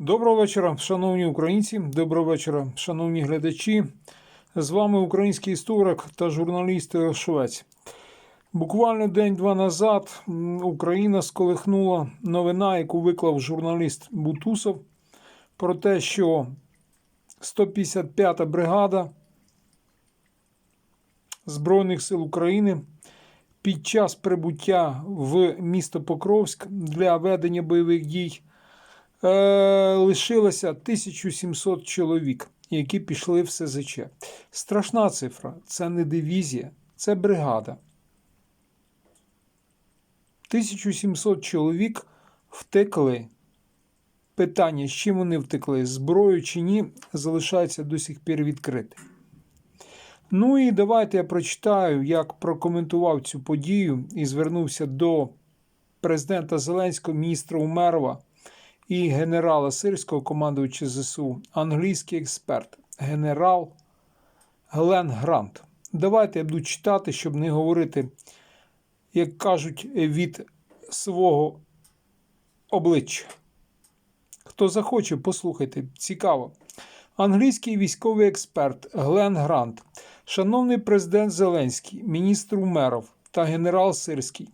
Доброго вечора, шановні українці. Доброго вечора, шановні глядачі. З вами український історик та журналіст Швець. Буквально день-два назад Україна сколихнула новина, яку виклав журналіст Бутусов, про те, що 155-та бригада Збройних сил України під час прибуття в місто Покровськ для ведення бойових дій е, лишилося 1700 чоловік, які пішли в СЗЧ. Страшна цифра. Це не дивізія, це бригада. 1700 чоловік втекли. Питання, з чим вони втекли, зброю чи ні, залишається до сих пір відкритим. Ну і давайте я прочитаю, як прокоментував цю подію і звернувся до президента Зеленського, міністра Умерова і генерала Сирського, командувача ЗСУ, англійський експерт, генерал Глен Грант. Давайте я буду читати, щоб не говорити, як кажуть, від свого обличчя. Хто захоче, послухайте, цікаво. Англійський військовий експерт Глен Грант, шановний президент Зеленський, міністр Умеров та генерал Сирський.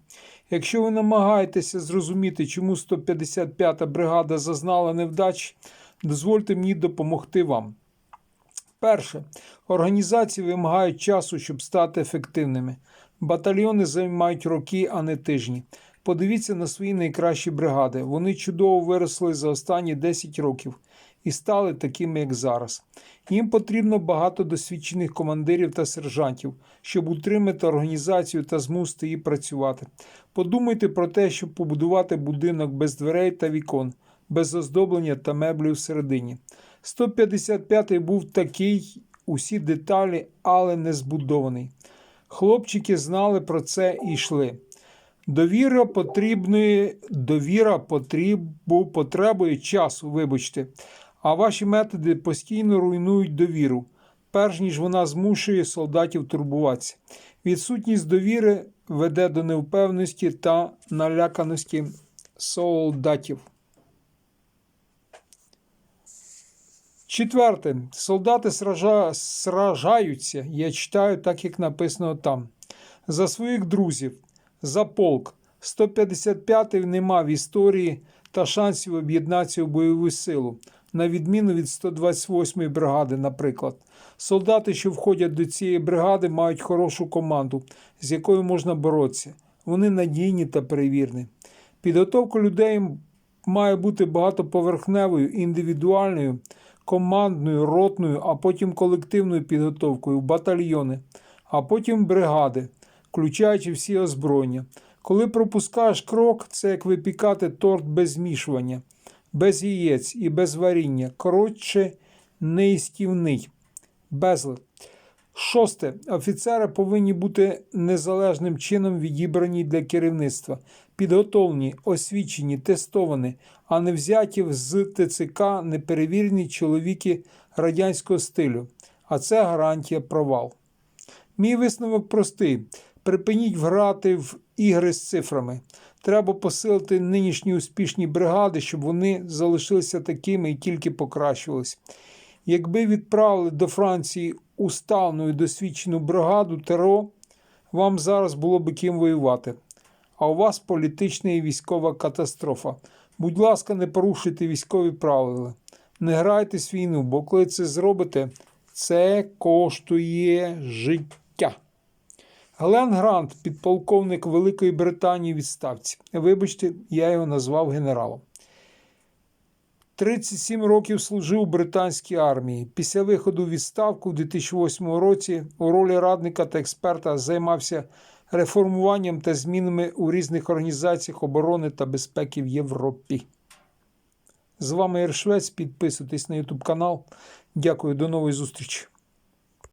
Якщо ви намагаєтеся зрозуміти, чому 155-та бригада зазнала невдач, дозвольте мені допомогти вам. Перше, організації вимагають часу, щоб стати ефективними. Батальйони займають роки, а не тижні. Подивіться на свої найкращі бригади. Вони чудово виросли за останні 10 років і стали такими, як зараз. Їм потрібно багато досвідчених командирів та сержантів, щоб утримати організацію та змусити її працювати. Подумайте про те, щоб побудувати будинок без дверей та вікон, без оздоблення та меблів всередині. 155-й був такий, усі деталі, але не збудований. Хлопчики знали про це і йшли. Довіра потрібної, довіра потребу, потребує часу, вибачте, а ваші методи постійно руйнують довіру, перш ніж вона змушує солдатів турбуватися. Відсутність довіри веде до невпевненості та наляканості солдатів. Четверте. Солдати сража... сражаються, я читаю так, як написано там, за своїх друзів, за полк. 155-й нема в історії та шансів об'єднатися в бойову силу, на відміну від 128-ї бригади, наприклад. Солдати, що входять до цієї бригади, мають хорошу команду, з якою можна боротися. Вони надійні та перевірні. Підготовка людей має бути багатоповерхневою, індивідуальною, командною, ротною, а потім колективною підготовкою батальйони, а потім бригади, включаючи всі озброєння. Коли пропускаєш крок, це як випікати торт без змішування, без яєць і без варіння. Коротше, неїстівний. Безлад. Шосте. Офіцери повинні бути незалежним чином відібрані для керівництва, підготовлені, освічені, тестовані, а не взяті з ТЦК неперевірені чоловіки радянського стилю. А це гарантія провал. Мій висновок простий: припиніть грати в ігри з цифрами. Треба посилити нинішні успішні бригади, щоб вони залишилися такими і тільки покращувалися. Якби відправили до Франції уставну і досвідчену бригаду ТРО, вам зараз було б ким воювати. А у вас політична і військова катастрофа. Будь ласка, не порушуйте військові правила. Не грайтесь війну, бо коли це зробите, це коштує життя. Глен Грант, підполковник Великої Британії відставці. Вибачте, я його назвав генералом. 37 років служив у британській армії. Після виходу в відставку у 2008 році у ролі радника та експерта займався реформуванням та змінами у різних організаціях оборони та безпеки в Європі. З вами Іршвець. Підписуйтесь на YouTube канал. Дякую, до нової зустрічі.